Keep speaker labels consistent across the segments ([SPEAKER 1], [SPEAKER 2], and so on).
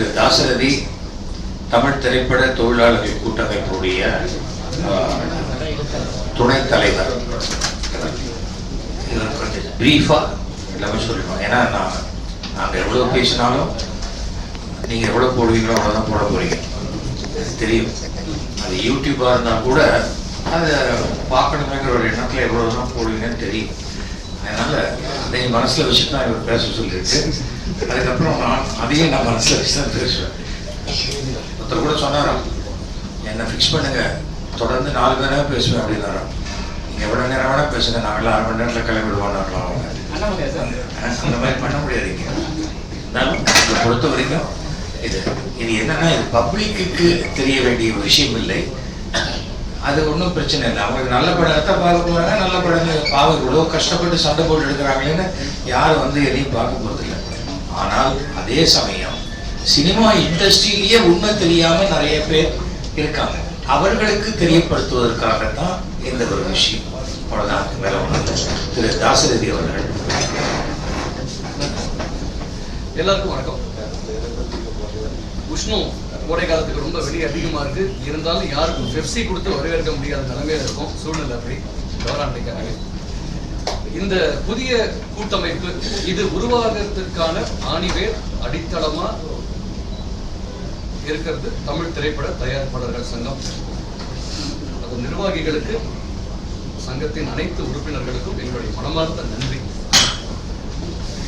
[SPEAKER 1] திரு தாசரதி தமிழ் திரைப்பட தொழிலாளர்கள் கூட்டமைப்புடைய துணைத் தலைவர். இவர் கொஞ்சம் பிரீஃபாக எல்லாமே சொல்லிடுவோம் ஏன்னா நான் நாங்கள் எவ்வளோ பேசினாலும் நீங்கள் எவ்வளோ போடுவீங்களோ அவ்வளோதான் போட போகிறீங்க தெரியும். அது யூடியூப்பாக இருந்தால் கூட அதை பார்க்கணுமேங்கிற ஒரு எண்ணத்தில் எவ்வளோ தான் போடுவீங்கன்னு தெரியும். அதனால் அதை மனசில் வச்சுட்டு தான் இவர் பேச சொல்லியிருக்கு. அதுக்கப்புறம் நான் அதையும் நான் மனசில் வச்சு தான் பேசுவேன். ஒருத்தர் கூட சொன்னாராம் என்னை ஃபிக்ஸ் பண்ணுங்க. தொடர்ந்து நாலு மணி நேரம் பேசுவேன் அப்படின்னாராம். நீங்கள் எவ்வளோ நேரம் வேணால் பேசுங்க. நாங்களாம் அரை மணி நேரத்தில் கிளம்பிடுவோம்னாங்களாம் அவங்க அந்த மாதிரி பண்ண முடியாதுங்க. இருந்தாலும் இதை பொறுத்த வரைக்கும் இது இது என்னன்னா இது பப்ளிக்கு தெரிய வேண்டிய ஒரு விஷயம் இல்லை. அது ஒன்றும் பிரச்சனை இல்லை. அவங்களுக்கு நல்ல படத்தை பார்க்க போறாங்க நல்ல படங்கள் பாவம் இவ்வளோ கஷ்டப்பட்டு சண்டை போட்டு எடுக்கிறாங்களேன்னு யாரும் வந்து எதையும் பார்க்க போகிறதில்ல ஆனால் அதே சமயம் சினிமா இண்டஸ்ட்ரியிலேயே உண்மை தெரியாமல் நிறைய பேர் இருக்காங்க. அவர்களுக்கு தெரியப்படுத்துவதற்காகத்தான் இந்த ஒரு விஷயம். அவ்வளோதான் மேலே ஒன்று திரு தாசரதி அவர்கள்.
[SPEAKER 2] எல்லாருக்கும் வணக்கம். விஷ்ணு கோடை காலத்துக்கு ரொம்ப வெளியே அதிகமா இருக்கு. இருந்தாலும் யாருக்கும் பெப்சி கொடுத்து வரவேற்க முடியாத நிலைமையில இருக்கும். சூழ்நிலை அப்படி. கவராண்டிக்காக இந்த புதிய கூட்டமைப்பு இது உருவாகிறதுக்கான ஆணிவேர் அடித்தளமா இருக்கிறது தமிழ் திரைப்பட தயாரிப்பாளர்கள் சங்கம். அது நிர்வாகிகளுக்கு சங்கத்தின் அனைத்து உறுப்பினர்களுக்கும் எங்களுடைய மனமார்ந்த நன்றி.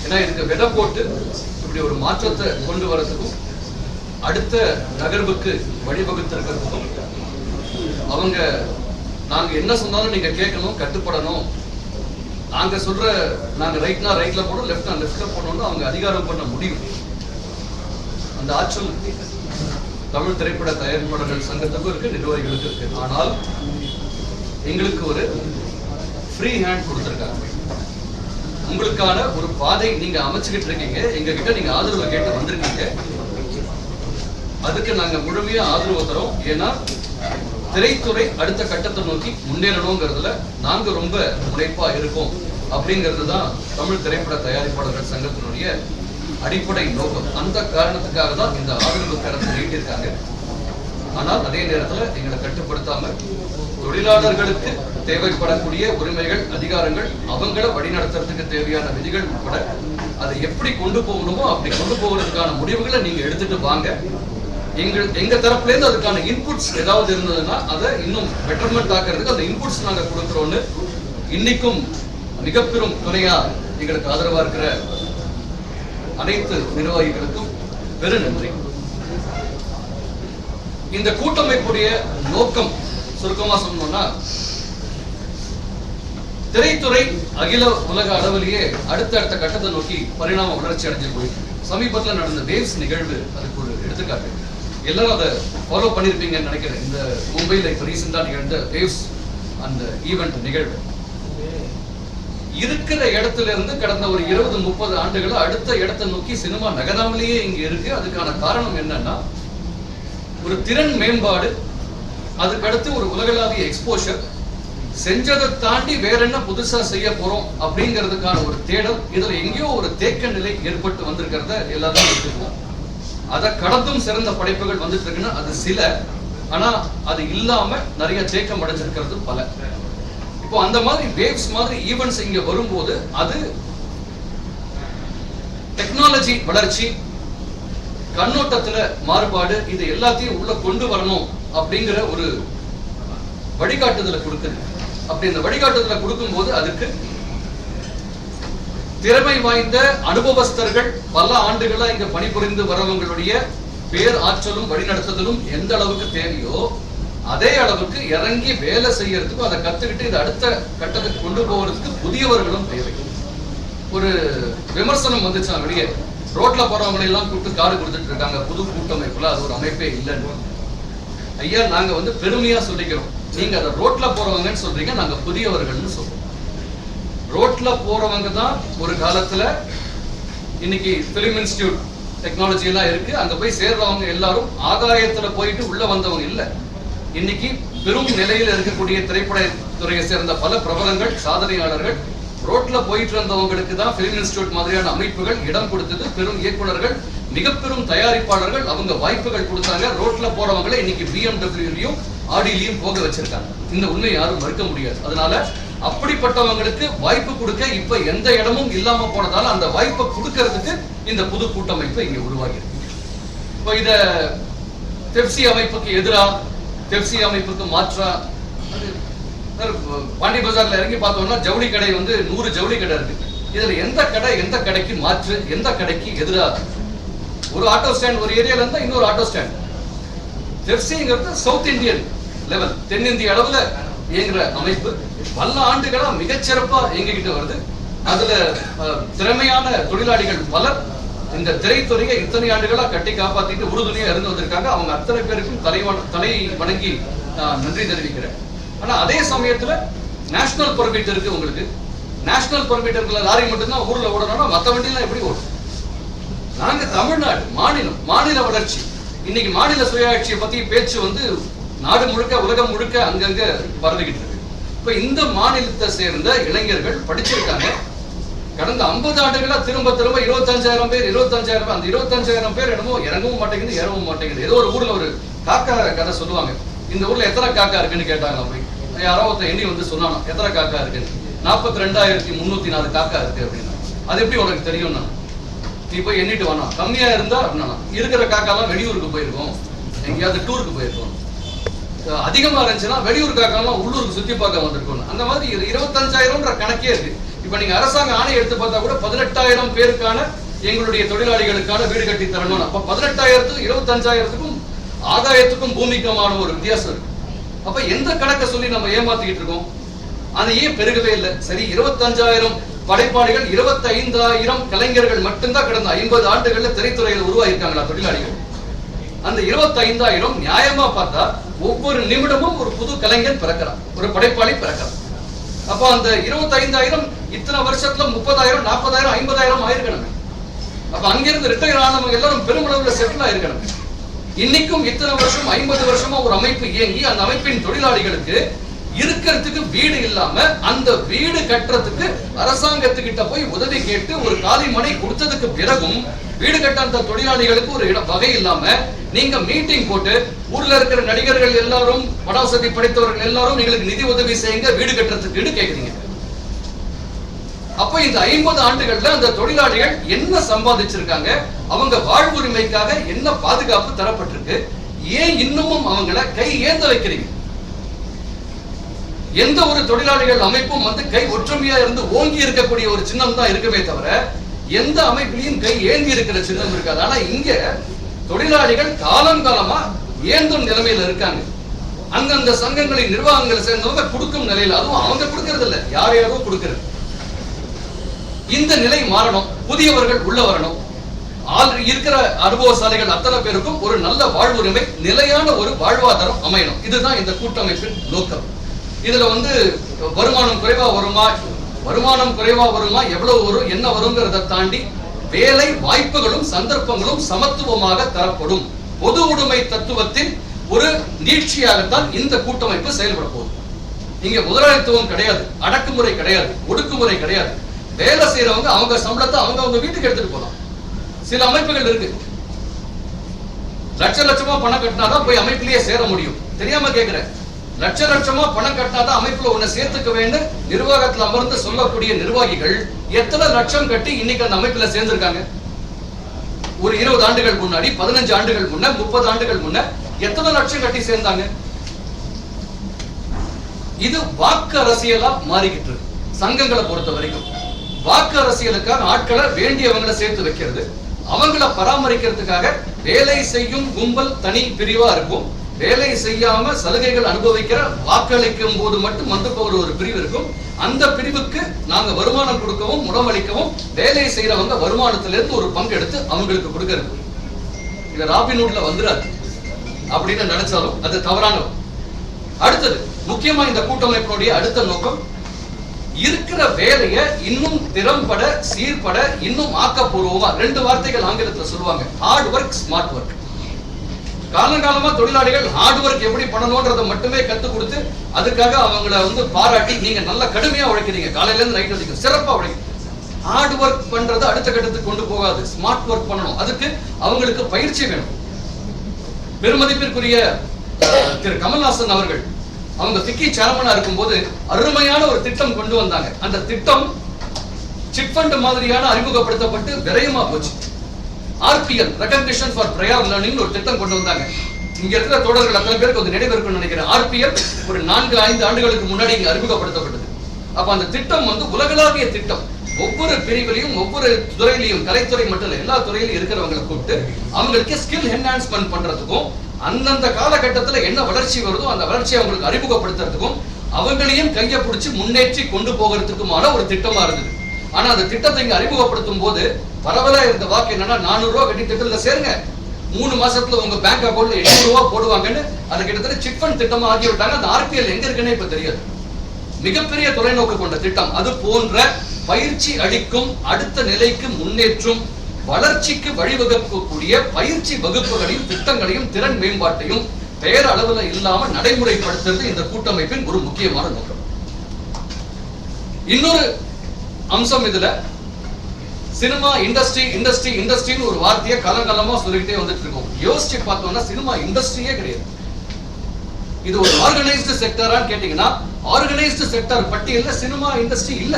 [SPEAKER 2] ஏன்னா இதுக்கு விதை போட்டு இப்படி ஒரு மாற்றத்தை கொண்டு வரதுக்கும் அடுத்த நகர்வுக்கு வழிவகுத்திருக்கிறதுக்கும் அவங்க நாங்க என்ன சொன்னாலும் நீங்க கேட்கணும் கட்டுப்படணும். நாங்க சொல்ற நாங்க ரைட்னா ரைட்ல போடணும் லெஃப்ட்னா லெஃப்ட்ல போனோம்னு அவங்க அதிகாரம் பண்ண முடியும். அந்த ஆற்றல் தமிழ் திரைப்பட தயாரிப்பாளர்கள் சங்கத்துக்கும் இருக்கு நிர்வாகிகளுக்கும் இருக்கு. ஆனால் எங்களுக்கு ஒரு ஃப்ரீ ஹேண்ட் கொடுத்துருக்காங்க. உங்களுக்கான ஒரு பாதை நீங்க அமைச்சுக்கிட்டு இருக்கீங்க. எங்க கிட்ட நீங்க ஆதரவு கேட்டு வந்திருக்கீங்க. அதுக்கு நாங்க முழுமையா ஆதரவு தரோம் ஏன்னா திரைத்துறை அடுத்த கட்டத்தை நோக்கி முன்னேறணுங்கிறதுல நாங்க ரொம்ப முனைப்பா இருக்கோம். அப்படிங்கிறது தான் தமிழ் திரைப்பட தயாரிப்பாளர்கள் சங்கத்தினுடைய அடிப்படை நோக்கம். அந்த காரணத்துக்காக தான் இந்த ஆதரவு கரத்தை நீட்டிருக்காங்க. ஆனால் அதே நேரத்துல எங்களை கட்டுப்படுத்தாம தொழிலாளர்களுக்கு தேவைப்படக்கூடிய உரிமைகள் அதிகாரங்கள் அவங்கள வழிநடத்துறதுக்கு தேவையான விதிகள் உட்பட அதை எப்படி கொண்டு போகணுமோ அப்படி கொண்டு போகிறதுக்கான முடிவுகளை நீங்க எடுத்துட்டு வாங்க. எங்கள் எங்க தரப்புல இருந்து அதுக்கான இன்புட்ஸ் ஏதாவது இருந்ததுன்னா அதை இன்னும் பெட்டர்மெண்ட் ஆக்கிறதுக்கு அந்த இன்புட்ஸ் நாங்க கொடுக்குறோன்னு இன்னைக்கும் மிக பெரும் துணையா எங்களுக்கு ஆதரவா இருக்கிற அனைத்து நிர்வாகிகளுக்கும் பெரு நன்றி. இந்த கூட்டமைப்புடைய நோக்கம் சுருக்கமா சொன்னோம்னா திரைத்துறை அகில உலக அளவிலேயே அடுத்தடுத்த கட்டத்தை நோக்கி பரிணாம வளர்ச்சி அடைஞ்சு போயிட்டு சமீபத்துல நடந்த வேவ்ஸ் நிகழ்வு அதுக்கு ஒரு எடுத்துக்காட்டு. எல்லாரும் அதை ஃபாலோ பண்ணியிருப்பீங்கன்னு நினைக்கிறேன். இந்த மும்பையில் இப்ப ரீசெண்டாக நிகழ்ந்த வேவ்ஸ் அந்த ஈவெண்ட் நிகழ்வு. இருக்கிற இடத்துல இருந்து கடந்த ஒரு இருபது முப்பது ஆண்டுகளா அடுத்த இடத்தை நோக்கி சினிமா நகராமலேயே இங்க இருக்கு. அதுக்கான காரணம் என்னன்னா ஒரு திறன் மேம்பாடு அதுக்கடுத்து ஒரு உலகளாவிய எக்ஸ்போஷர் செஞ்சதை தாண்டி வேற என்ன புதுசா செய்ய போறோம் அப்படிங்கிறதுக்கான ஒரு தேடல். இதுல எங்கேயோ ஒரு தேக்க நிலை ஏற்பட்டு வந்திருக்கிறத எல்லாரும் எடுத்துக்குவோம். அதை கடந்தும் சிறந்த படைப்புகள் வந்துட்டு இருக்குன்னா அது சில. ஆனா அது இல்லாம நிறைய தேக்கம் அடைஞ்சிருக்கிறது பல. இப்போ அந்த மாதிரி வேவ்ஸ் மாதிரி ஈவெண்ட்ஸ் இங்க வரும்போது அது டெக்னாலஜி வளர்ச்சி கண்ணோட்டத்துல மாறுபாடு இது எல்லாத்தையும் உள்ள கொண்டு வரணும் அப்படிங்கிற ஒரு வழிகாட்டுதலை கொடுக்குது. அப்படி இந்த வழிகாட்டுதலை கொடுக்கும்போது அதுக்கு திறமை வாய்ந்த அனுபவஸ்தர்கள் பல ஆண்டுகளா இங்க பணிபுரிந்து வரவங்களுடைய பேர் ஆற்றலும் வழிநடத்துதலும் எந்த அளவுக்கு தேவையோ அதே அளவுக்கு இறங்கி வேலை செய்யறதுக்கும் அதை கத்துக்கிட்டு இதை அடுத்த கட்டத்துக்கு கொண்டு போகிறதுக்கு புதியவர்களும் தேவை. ஒரு விமர்சனம் வந்துச்சு வெளியே. ரோட்ல போறவங்களை எல்லாம் கூப்பிட்டு காடு கொடுத்துட்டு இருக்காங்க. புது கூட்டமைப்புல அது ஒரு அமைப்பே இல்லைன்னு. ஐயா நாங்க வந்து பெருமையா சொல்லிக்கிறோம். நீங்க அதை ரோட்ல போறவங்கன்னு சொல்றீங்க நாங்க புதியவர்கள்னு சொல்றோம். ரோட்ல போறவங்க தான் ஒரு காலத்துல இன்னைக்கு பிலிம் இன்ஸ்டியூட் டெக்னாலஜி எல்லாம் இருக்கு. அங்க போய் சேர்றவங்க எல்லாரும் ஆகாயத்துல போயிட்டு உள்ள வந்தவங்க இல்ல. இன்னைக்கு பெரும் நிலையில இருக்கக்கூடிய திரைப்பட துறையை சேர்ந்த பல பிரபலங்கள் சாதனையாளர்கள் ரோட்ல போயிட்டு இருந்தவங்களுக்கு தான் பிலிம் இன்ஸ்டியூட் மாதிரியான அமைப்புகள் இடம் கொடுத்தது. பெரும் இயக்குனர்கள் மிக பெரும் தயாரிப்பாளர்கள் அவங்க வாய்ப்புகள் கொடுத்தாங்க. ரோட்ல போறவங்களே இன்னைக்கு பிஎம்டபிள்யூலையும் ஆடியிலையும் போக வச்சிருக்காங்க. இந்த உண்மை யாரும் மறுக்க முடியாது. அதனால அப்படிப்பட்டவங்களுக்கு வாய்ப்பு கொடுக்க இப்ப எந்த இடமும் இல்லாம போனதால அந்த வாய்ப்பை கொடுக்கறதுக்கு இந்த புது கூட்டமைப்பு இங்க உருவாகி இருக்கு இப்போ இத தெப்சி அமைப்புக்கு எதிரா பெப்சி அமைப்புக்கு மாற்றா பாண்டி பஜார்ல இறங்கி பார்த்தோம்னா ஜவுளி கடை வந்து நூறு ஜவுளி கடை இருக்கு. இதுல எந்த கடை எந்த கடைக்கு மாற்று எந்த கடைக்கு எதிரா ஒரு ஆட்டோ ஸ்டாண்ட் ஒரு ஏரியால இருந்தா இன்னொரு ஆட்டோ ஸ்டாண்ட். தெப்சிங்கிறது சவுத் இந்தியன் லெவல் தென்னிந்திய அளவுல இயங்குற அமைப்பு பல ஆண்டுகளா மிகச்சிறப்பா இயங்கிக்கிட்டு வருது. அதுல திறமையான தொழிலாளிகள் பலர் இந்த திரைத்துறையை இத்தனை ஆண்டுகளா கட்டி காப்பாத்திட்டு உறுதுணையா இருந்து வந்திருக்காங்க. அவங்க அத்தனை பேருக்கும் தலைவன் தலை வணங்கி நன்றி தெரிவிக்கிறேன். ஆனா அதே சமயத்துல நேஷனல் பர்மிட் இருக்கு உங்களுக்கு. நேஷனல் பர்மிட் இருக்கிற லாரி மட்டும்தான் ஊர்ல ஓடணும்னா மத்த வண்டியெல்லாம் எப்படி ஓடும்? நாங்க தமிழ்நாடு மாநிலம் மாநில வளர்ச்சி. இன்னைக்கு மாநில சுயாட்சியை பத்தி பேச்சு வந்து நாடு முழுக்க உலகம் முழுக்க அங்கங்க பரவிக்கிட்டு இருக்கு இப்ப இந்த மாநிலத்தை சேர்ந்த இளைஞர்கள் படிச்சிருக்காங்க. கடந்த 50 ஆண்டுகளா திரும்ப திரும்ப இருபத்தஞ்சாயிரம் பேர் இருபத்தஞ்சாயிரம் பேர் அந்த இருபத்தஞ்சாயிரம் பேர் என்னமோ இறங்கவும் மாட்டேங்குது ஏறவும் மாட்டேங்குது. ஏதோ ஒரு ஊர்ல ஒரு காக்கா கதை சொல்லுவாங்க. இந்த ஊர்ல எத்தனை காக்கா இருக்குன்னு கேட்டாங்க போய் யாரோ ஒருத்தன் எண்ணி வந்து சொன்னானா எத்தனை காக்கா இருக்குன்னு? நாற்பத்தி ரெண்டாயிரத்தி முன்னூத்தி நாலு காக்கா இருக்கு அப்படின்னா. அது எப்படி உனக்கு தெரியும்னா? நீ போய் எண்ணிட்டு வானா கம்மியா இருந்தா அப்படின்னா இருக்கிற காக்காலாம் வெளியூருக்கு போயிருக்கோம். எங்கேயாவது டூருக்கு போயிருக்கோம். அதிகமாக அதிகமா இருந்துச்சுன்னா வெளியூர் காக்காலாம் உள்ளூருக்கு சுத்தி பார்க்க வந்திருக்கோம் அந்த மாதிரி இருபத்தஞ்சாயிரம்ன்ற கணக்கே இருக்கு. இப்ப நீங்க அரசாங்க ஆணை எடுத்து பார்த்தா கூட பதினெட்டாயிரம் பேருக்கான எங்களுடைய தொழிலாளிகளுக்கான வீடு கட்டி தரணும் அப்ப பதினெட்டாயிரத்துக்கும் இருபத்தஞ்சாயிரத்துக்கும் ஆதாயத்துக்கும் பூமிக்குமான ஒரு வித்தியாசம் இருக்கு. அப்ப எந்த கணக்கை சொல்லி நம்ம ஏமாத்திக்கிட்டு இருக்கோம்? அது ஏன் பெருகவே இல்லை? சரி இருபத்தஞ்சாயிரம் படைப்பாளிகள் இருபத்தைந்தாயிரம் கலைஞர்கள் மட்டும்தான் கடந்த ஐம்பது ஆண்டுகள்ல திரைத்துறையில் உருவாகியிருக்காங்களா தொழிலாளிகள்? அந்த இருபத்தைந்தாயிரம் நியாயமா பார்த்தா ஒவ்வொரு நிமிடமும் ஒரு புது கலைஞர் பிறக்கிறான் ஒரு படைப்பாளி பிறக்கிறான் அப்ப அந்த இருபத்தைந்தாயிரம் இத்தனை வருஷத்துல முப்பதாயிரம் நாற்பதாயிரம் ஐம்பதாயிரம் ஆயிருக்கணும். அப்ப அங்கிருந்து ரிட்டையர் ஆனவங்க எல்லாரும் பெருமளவுல செட்டில் ஆயிருக்கணும். இன்னைக்கும் இத்தனை வருஷம் ஐம்பது வருஷமா ஒரு அமைப்பு இயங்கி அந்த அமைப்பின் தொழிலாளிகளுக்கு இருக்கிறதுக்கு வீடு இல்லாம அந்த வீடு கட்டுறதுக்கு அரசாங்கத்துக்கிட்ட போய் உதவி கேட்டு ஒரு காலி மனை கொடுத்ததுக்கு பிறகும் வீடு கட்ட அந்த தொழிலாளிகளுக்கு ஒரு இடம் வகை இல்லாம நீங்க மீட்டிங் போட்டு ஊர்ல இருக்கிற நடிகர்கள் எல்லாரும் படாசதி படைத்தவர்கள் எல்லாரும் எங்களுக்கு நிதி உதவி செய்யுங்க வீடு கட்டுறதுக்குன்னு கேக்குறீங்க. அப்ப இந்த ஐம்பது ஆண்டுகள்ல அந்த தொழிலாளிகள் என்ன சம்பாதிச்சிருக்காங்க அவங்க வாழ்வுரிமைக்காக என்ன பாதுகாப்பு தரப்பட்டிருக்கு ஏன் இன்னமும் அவங்கள கை ஏந்த வைக்கிறீங்க? எந்த ஒரு தொழிலாளிகள் அமைப்பும் வந்து கை ஒற்றுமையா இருந்து ஓங்கி இருக்கக்கூடிய ஒரு சின்னம் தான் இருக்கவே தவிர எந்த அமைப்பிலையும் கை ஏந்தி இருக்கிற சின்னம் இருக்காது. ஆனா இங்க தொழிலாளிகள் காலம் காலமா ஏந்தும் நிலைமையில இருக்காங்க. அந்தந்த சங்கங்களின் நிர்வாகங்களை சேர்ந்தவங்க கொடுக்கும் நிலையில அதுவும் அவங்க கொடுக்கறது இல்ல யார் யாரோ கொடுக்கறது. இந்த நிலை மாறணும் புதியவர்கள் உள்ள வரணும். இருக்கிற அனுபவசாலிகள் அத்தனை பேருக்கும் ஒரு நல்ல வாழ்வுரிமை நிலையான ஒரு வாழ்வாதாரம் அமையணும். இதுதான் இந்த கூட்டமைப்பின் நோக்கம். இதுல வந்து வருமானம் குறைவா வருமா வருமானம் குறைவா வருமா எவ்வளவு வரும் என்ன வருங்கிறத தாண்டி வேலை வாய்ப்புகளும் சந்தர்ப்பங்களும் சமத்துவமாக தரப்படும். பொது உடைமை தத்துவத்தின் ஒரு நீட்சியாகத்தான் இந்த கூட்டமைப்பு செயல்பட போகுது. இங்க முதலாளித்துவம் கிடையாது அடக்குமுறை கிடையாது ஒடுக்குமுறை கிடையாது. வேலை செய்யறவங்க அவங்க சம்பளத்தை அவங்க அவங்க வீட்டுக்கு எடுத்துட்டு போலாம் சில அமைப்புகள் இருக்கு. லட்ச லட்சமா பணம் கட்டினாதான் போய் அமைப்பிலேயே சேர முடியும். தெரியாம கேக்குறேன். லட்ச லட்சமா பணம் கட்டினாதான் அமைப்புல உன்னை சேர்த்துக்க வேண்டும் நிர்வாகத்துல அமர்ந்து சொல்லக்கூடிய நிர்வாகிகள் எத்தனை லட்சம் கட்டி இன்னைக்கு அந்த அமைப்புல சேர்ந்திருக்காங்க? ஒரு இருபது ஆண்டுகள் முன்னாடி பதினஞ்சு ஆண்டுகள் முன்ன முப்பது ஆண்டுகள் முன்ன எத்தனை லட்சம் கட்டி சேர்ந்தாங்க? இது வாக்கு அரசியலா மாறிக்கிட்டு இருக்கு. சங்கங்களை பொறுத்த வரைக்கும். வாக்கு அரசியலுக்கான ஆட்களை வேண்டியவங்களை சேர்த்து வைக்கிறது. அவங்கள பராமரிக்கிறதுக்காக வேலை செய்யும் கும்பல் தனி பிரிவா இருக்கும். வேலை செய்யாம சலுகைகள் அனுபவிக்கிற வாக்களிக்கும் போது மட்டும் வந்து போகிற ஒரு பிரிவு இருக்கும். அந்த பிரிவுக்கு நாங்க வருமானம் கொடுக்கவும் உணவளிக்கவும் வேலை செய்யறவங்க வருமானத்திலிருந்து ஒரு பங்கு எடுத்து அவங்களுக்கு கொடுக்கறது. இது ராபின்ஹுட்ல வந்துடாது அப்படின்னு நினைச்சாலும் அது தவறான அடுத்தது முக்கியமா இந்த கூட்டமைப்பினுடைய அடுத்த நோக்கம் இருக்கிற வேலைய இன்னும் திறம்பட சீர்பட இன்னும் ஆக்கப்பூர்வமா ரெண்டு வார்த்தைகள் ஆங்கிலத்துல சொல்லுவாங்க. ஹார்ட் ஒர்க் ஸ்மார்ட் ஒர்க் காலங்காலமா தொழிலாளிகள் ஹார்ட் ஒர்க் எப்படி பண்ணணும்ன்றதை மட்டுமே கத்து கொடுத்து அதுக்காக அவங்கள வந்து பாராட்டி நீங்க நல்ல கடுமையா உழைக்கிறீங்க. காலையில இருந்து நைட் வரைக்கும் சிறப்பா உழைக்கிறீங்க. ஹார்ட் ஒர்க் பண்றது அடுத்த கட்டத்துக்கு கொண்டு போகாது. ஸ்மார்ட் ஒர்க் பண்ணணும். அதுக்கு அவங்களுக்கு பயிற்சி வேணும். பெருமதிப்பிற்குரிய திரு கமல்ஹாசன் அவர்கள் அவங்க ஃபிக்கி சேர்மனா இருக்கும்போது அருமையான ஒரு திட்டம் கொண்டு வந்தாங்க. அந்த திட்டம் சிட் ஃபண்ட் மாதிரியான அறிமுகப்படுத்தப்பட்டு விரயமா போச்சு. RPL recognition for prior learning ஒரு திட்டம் கொண்டு வந்தாங்க. இங்க இருக்கிற தோழர்கள் அத்தனை பேருக்கு வந்து நினைவிருக்கும்னு நினைக்கிறேன். ஆர்பிஎல் ஒரு நான்கு ஐந்து ஆண்டுகளுக்கு முன்னாடி இங்க அறிமுகப்படுத்தப்பட்டது. அப்ப அந்த திட்டம் வந்து உலகளாவிய திட்டம். ஒவ்வொரு பிரிவிலையும் ஒவ்வொரு துறையிலையும் கலைத்துறை மட்டும் இல்லை எல்லா துறையிலும் இருக்கிறவங்களை கூப்பிட்டு அவங்களுக்கு ஸ்கில் என்ஹான்ஸ்மெண்ட் பண்றதுக்கும் அந்தந்த காலகட்டத்துல என்ன வளர்ச்சி வருதோ அந்த வளர்ச்சியை அவங்களுக்கு அறிமுகப்படுத்துறதுக்கும் அவங்களையும் கையை பிடிச்சி முன்னேற்றி கொண்டு போகிறதுக்குமான ஒரு திட்டமா இருந்தது. ஆனா அந்த திட்டத்தை இங்க அறிமுகப்படுத்தும் போது பரவலா இருந்த வாக்கு என்னன்னா நானூறு ரூபா கட்டி திட்டத்துல சேருங்க. மூணு மாசத்துல உங்க பேங்க் அக்கௌண்ட்ல எண்ணூறு ரூபா போடுவாங்கன்னு அது கிட்டத்தட்ட சிட் ஃபண்ட் திட்டமா ஆக்கி விட்டாங்க. அந்த ஆர்பிஎல் எங்க இருக்குன்னே இப்ப தெரியாது. மிகப்பெரிய தொலைநோக்கு கொண்ட திட்டம். அது போன்ற பயிற்சி அளிக்கும் அடுத்த நிலைக்கு முன்னேற்றும் வளர்ச்சிக்கு வழிவகுக்கக்கூடிய பயிற்சி வகுப்புகளையும் திட்டங்களையும் திறன் மேம்பாட்டையும் பெயர் அளவுல இல்லாம நடைமுறைப்படுத்துறது இந்த கூட்டமைப்பின் ஒரு முக்கியமான நோக்கம். இன்னொரு அம்சம் இதுல. சினிமா இண்டஸ்ட்ரி இண்டஸ்ட்ரி இண்டஸ்ட்ரின்னு ஒரு வார்த்தையை கலங்கலமா சொல்லிக்கிட்டே வந்துட்டு இருக்கோம். யோசிச்சு பார்த்தோம்னா சினிமா இண்டஸ்ட்ரியே கிடையாது. இது ஒரு ஆர்கனைஸ்டு செக்டரான்னு கேட்டீங்கன்னா ஆர்கனைஸ்டு செக்டர் பட்டியல்ல சினிமா இண்டஸ்ட்ரி இல்ல.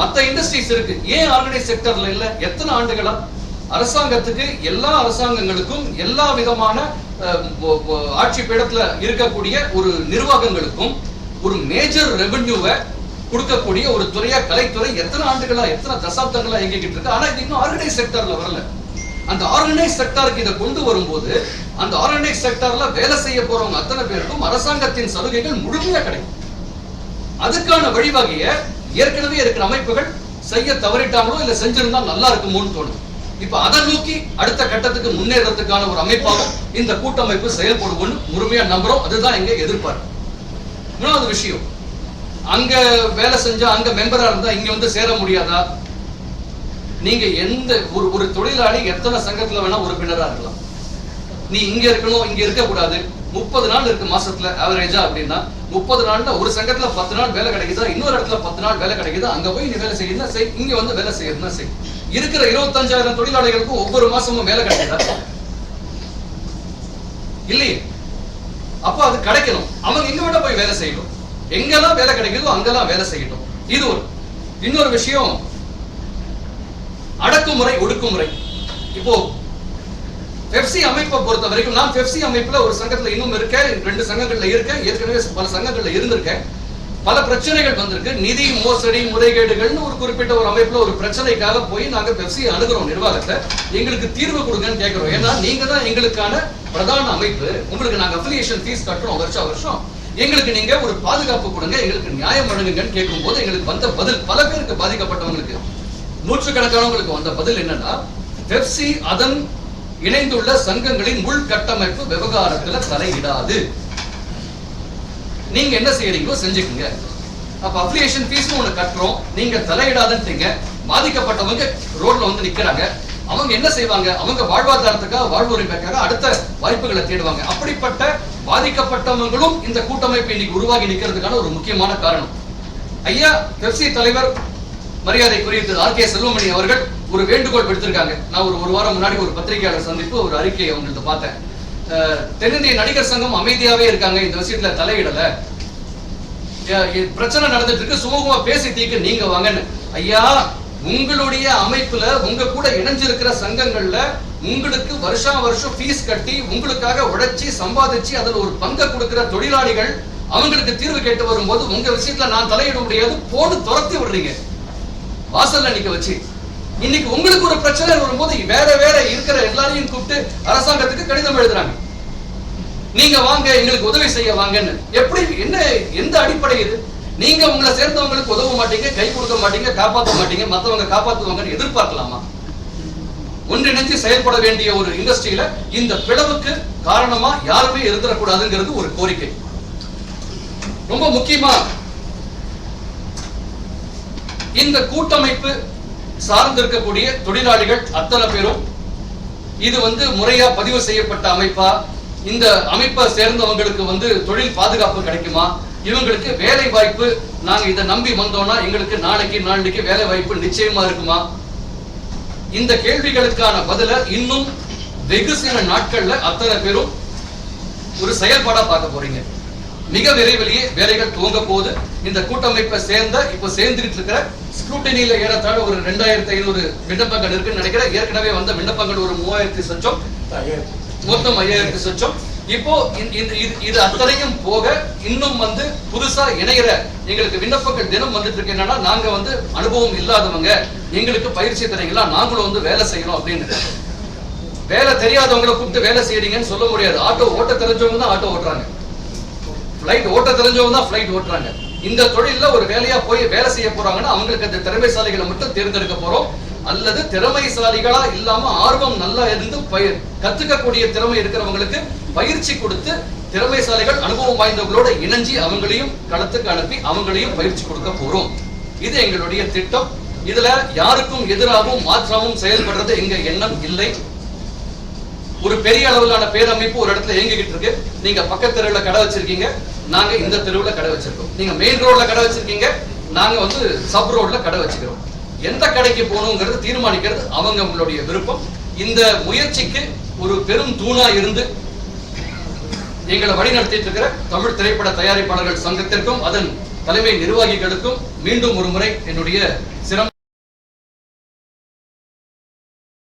[SPEAKER 2] மத்த இண்டஸ்ட்ரீஸ் இருக்கு. ஏன் ஆர்கனைஸ் செக்டர்ல இல்ல? எத்தனை ஆண்டுகளா? அரசாங்கத்துக்கு எல்லா அரசாங்கங்களுக்கும் எல்லா விதமான ஆட்சி பீடத்துல இருக்கக்கூடிய ஒரு நிர்வாகங்களுக்கும் ஒரு மேஜர் ரெவென்யூவை கொடுக்கக்கூடிய ஒரு துறையா கலைத்துறை எத்தனை ஆண்டுகளா எத்தனை தசாப்தங்களா இயங்கிக்கிட்டு இருக்கு. ஆனா இது இன்னும் ஆர்கனைஸ் செக்டர்ல வரல. அந்த ஆர்கனைஸ் செக்டருக்கு இதை கொண்டு வரும்போது அந்த ஆர்கனைஸ் செக்டர்ல வேலை செய்ய போறவங்க அத்தனை பேருக்கும் அரசாங்கத்தின் சலுகைகள் முழுமையா கிடைக்கும். அதுக்கான வழிவகையை ஏற்கனவே இருக்கிற அமைப்புகள் செய்ய தவறிட்டாங்களோ இல்ல செஞ்சிருந்தா நல்லா இருக்குமோன்னு தோணும் இப்ப அதை நோக்கி அடுத்த கட்டத்துக்கு முன்னேறதுக்கான ஒரு அமைப்பாக இந்த கூட்டமைப்பு செயல்படுவோம்னு முழுமையா நம்புறோம். அதுதான் எங்க எதிர்பார்ப்பு. மூணாவது விஷயம் அங்க வேலை செஞ்சா அங்க மெம்பரா இருந்தா இங்க வந்து சேர முடியாதா? நீங்க எந்த ஒரு ஒரு தொழிலாளி எத்தனை சங்கத்துல வேணா உறுப்பினரா இருக்கலாம். நீ இங்க இருக்கணும் இங்க இருக்க கூடாது. முப்பது நாள் இருக்கு மாசத்துல ஆவரேஜா அப்படின்னா முப்பது நாள்ல ஒரு சங்கத்துல பத்து நாள் வேலை கிடைக்குதா? இன்னொரு இடத்துல பத்து நாள் வேலை கிடைக்குதா? அங்க போய் நீ வேலை செய்யணும் செய். இங்க வந்து வேலை செய்யணும் செய். இருக்கிற இருபத்தஞ்சாயிரம் தொழிலாளிகளுக்கும் ஒவ்வொரு மாசமும் வேலை கிடைக்குதா? இல்லையே. அப்ப அது கிடைக்கணும். அவங்க எங்க விட போய் வேலை செய்யணும். எங்கெல்லாம் வேலை கிடைக்குதோ அங்கெல்லாம் வேலை செய்யட்டும். இது ஒரு இன்னொரு விஷயம் அடக்குமுறை ஒடுக்குமுறை. இப்போ பெப்சி அமைப்பை பொறுத்த வரைக்கும் நான் பெப்சி அமைப்புல ஒரு சங்கத்துல இன்னும் இருக்கேன் ரெண்டு சங்கங்கள்ல இருக்கேன் ஏற்கனவே பல சங்கங்கள்ல இருந்திருக்கேன். பல பிரச்சனைகள் வந்திருக்கு. நிதி மோசடி முறைகேடுகள்னு ஒரு குறிப்பிட்ட ஒரு அமைப்புல ஒரு பிரச்சனைக்காக போய் நாங்க பெப்சி அணுகிறோம் நிர்வாகத்தை. எங்களுக்கு தீர்வு கொடுங்கன்னு கேட்கிறோம் ஏன்னா நீங்க தான் எங்களுக்கான பிரதான அமைப்பு. உங்களுக்கு நாங்க அஃபிலியேஷன் ஃபீஸ் கட்டுறோம் வருஷம் வருஷம். எங்களுக்கு நீங்க ஒரு பாதுகாப்பு கொடுங்க எங்களுக்கு நியாயம் வழங்குங்கன்னு கேட்கும்போது எங்களுக்கு வந்த பதில் பல பேருக்கு பாதிக்கப்பட்டவங்களுக்கு நூற்றுக்கணக்கானவங்களுக்கு வந்த பதில் என்னன்னா பெப்சி அதன் இணைந்துள்ள சங்கங்களின் உள்கட்டமைப்பு விவகாரத்துல தலையிடாது. நீங்க என்ன செய்யறீங்களோ செஞ்சுக்கோங்க. அப்ப அப்ளிகேஷன் ஃபீஸ் ஒண்ணு கட்டுறோம் நீங்க தலையிடாதுன்றீங்க பாதிக்கப்பட்டவங்க ரோட்ல வந்து நிக்கிறாங்க. அவங்க என்ன செய்வாங்க? அவங்க வாழ்வாதாரத்துக்காக வாழ்வுரிமைக்காக அடுத்த வாய்ப்புகளை தேடுவாங்க. அப்படிப்பட்ட பாதிக்கப்பட்டவங்களும் இந்த கூட்டமைப்பு இன்னைக்கு உருவாகி நிக்கிறதுக்கான ஒரு முக்கியமான காரணம். ஐயா பெப்சி தலைவர் மரியாதைக்குரிய திரு ஆர் கே செல்வமணி அவர்கள் ஒரு வேண்டுகோள் விடுத்திருக்காங்க. நான் ஒரு ஒரு வாரம் முன்னாடி ஒரு பத்திரிகையாளர் சந்திப்பு ஒரு அறிக்கையை அவங்கள்ட்ட பார்த்தேன். தென்னிந்திய நடிகர் சங்கம் அமைதியாவே இருக்காங்க. இந்த விஷயத்துல தலையிடல. பிரச்சனை நடந்துட்டு இருக்கு. சுமூகமா பேசி தீர்க்க நீங்க வாங்கன்னு. ஐயா உங்களுடைய அமைப்புல உங்க கூட இணைஞ்சிருக்கிற சங்கங்கள்ல உங்களுக்கு வருஷா வருஷம் ஃபீஸ் கட்டி உங்களுக்காக உழைச்சி சம்பாதிச்சு அதுல ஒரு பங்கை கொடுக்கிற தொழிலாளிகள் அவங்களுக்கு தீர்வு கேட்டு வரும்போது உங்க விஷயத்துல நான் தலையிட முடியாது போட்டு துரத்தி விடுறீங்க. வாசல்ல நிக்க வச்சு. இன்னைக்கு உங்களுக்கு ஒரு பிரச்சனை வரும்போது வேற வேற இருக்கிற எல்லாரையும் கூப்பிட்டு அரசாங்கத்துக்கு கடிதம் எழுதுறாங்க. நீங்க வாங்க எங்களுக்கு உதவி செய்ய வாங்கன்னு. எப்படி என்ன எந்த அடிப்படை இது? நீங்க உங்களை சேர்ந்தவங்களுக்கு உதவ மாட்டீங்க கை கொடுக்க மாட்டீங்க காப்பாத்த மாட்டீங்க மத்தவங்க காப்பாற்றுவாங்கன்னு எதிர்பார்க்கலாமா? ஒன்றிணைஞ்சு செயல்பட வேண்டிய ஒரு இண்டஸ்ட்ரியில இந்த பிளவுக்கு காரணமா யாருமே இருந்துடக்கூடாதுங்கிறது ஒரு கோரிக்கை. ரொம்ப முக்கியமா இந்த கூட்டமைப்பு சார்ந்திருக்கக்கூடிய தொழிலாளிகள் அத்தனை பேரும் இது வந்து முறையா பதிவு செய்யப்பட்ட அமைப்பா? இந்த அமைப்பை சேர்ந்தவங்களுக்கு வந்து தொழில் பாதுகாப்பு கிடைக்குமா? இவங்களுக்கு வேலை வாய்ப்பு நாங்க இதை நம்பி வந்தோம்னா எங்களுக்கு நாளைக்கு நாளைக்கு வேலை வாய்ப்பு நிச்சயமா இருக்குமா? இந்த கேள்விகளுக்கான பதில இன்னும் வெகு சில நாட்கள்ல அத்தனை பேரும் ஒரு செயல்பாடா பார்க்க போறீங்க. மிக விரைவிலேயே வேலைகள் துவங்க போகுது. இந்த கூட்டமைப்பை சேர்ந்த இப்ப சேர்ந்துகிட்டு இருக்கிற ஸ்க்ரூட்டனியில ஏறத்தாழ ஒரு ரெண்டாயிரத்தி ஐநூறு விண்ணப்பங்கள் இருக்குன்னு நினைக்கிறேன். ஏற்கனவே வந்த விண்ணப்பங்கள் ஒரு மூவாயிரத்தி சொச்சம். மொத்தம் ஐயாயிரத்தி சொச்சம். இப்போ இந்த- இது இது அத்தனையும் போக இன்னும் வந்து புதுசா இணையிற எங்களுக்கு விண்ணப்பங்கள் தினம் வந்துட்டு இருக்கு என்னன்னா நாங்க வந்து அனுபவம் இல்லாதவங்க எங்களுக்கு பயிற்சி தரீங்களா நாங்களும் வந்து வேலை செய்யணும் அப்படின்னு வேலை தெரியாதவங்களை கூப்பிட்டு வேலை செய்யறீங்கன்னு சொல்ல முடியாது. ஆட்டோ ஓட்ட தெரிஞ்சவங்க தான் ஆட்டோ ஓட்டுறாங்க. ஃப்ளைட் ஓட்ட தெரிஞ்சவங்க தான் ஃப்ளைட் ஓட்டுறாங்க. இந்த தொழில ஒரு வேலையா போய் வேலை செய்ய போறாங்கன்னா அவங்களுக்கு அந்த திறமைசாலிகளை மட்டும் தேர்ந்தெடுக்க போறோம். அல்லது திறமைசாலிகளா இல்லாம ஆர்வம் நல்லா இருந்து பயிர் கத்துக்கக்கூடிய திறமை இருக்கிறவங்களுக்கு பயிற்சி கொடுத்து திறமைசாலிகள் அனுபவம் வாய்ந்தவங்களோட இணைஞ்சி அவங்களையும் களத்துக்கு அனுப்பி அவங்களையும் பயிற்சி கொடுக்க போறோம். இது எங்களுடைய திட்டம். இதுல யாருக்கும் எதிராகவும் மாற்றாகவும் செயல்படுறது எங்க எண்ணம் இல்லை. ஒரு பெரிய அளவிலான பேரமைப்பு ஒரு இடத்துல இயங்கிக்கிட்டு இருக்கு. நீங்க பக்கத்து தெருவுல கடை வச்சிருக்கீங்க. நாங்க இந்த தெருவுல கடை வச்சிருக்கோம். நீங்க மெயின் ரோட்ல கடை வச்சிருக்கீங்க. நாங்க வந்து சப் ரோட்ல கடை வச்சுக்கிறோம். எந்த கடைக்கு போகணுங்கிறது தீர்மானிக்கிறது அவங்க விருப்பம். இந்த முயற்சிக்கு ஒரு பெரும் தூணா இருந்து எங்களை வழிநடத்திட்டு இருக்கிற தமிழ் திரைப்பட தயாரிப்பாளர்கள் சங்கத்திற்கும் அதன் தலைமை நிர்வாகிகளுக்கும் மீண்டும் ஒரு முறை என்னுடைய சிரம்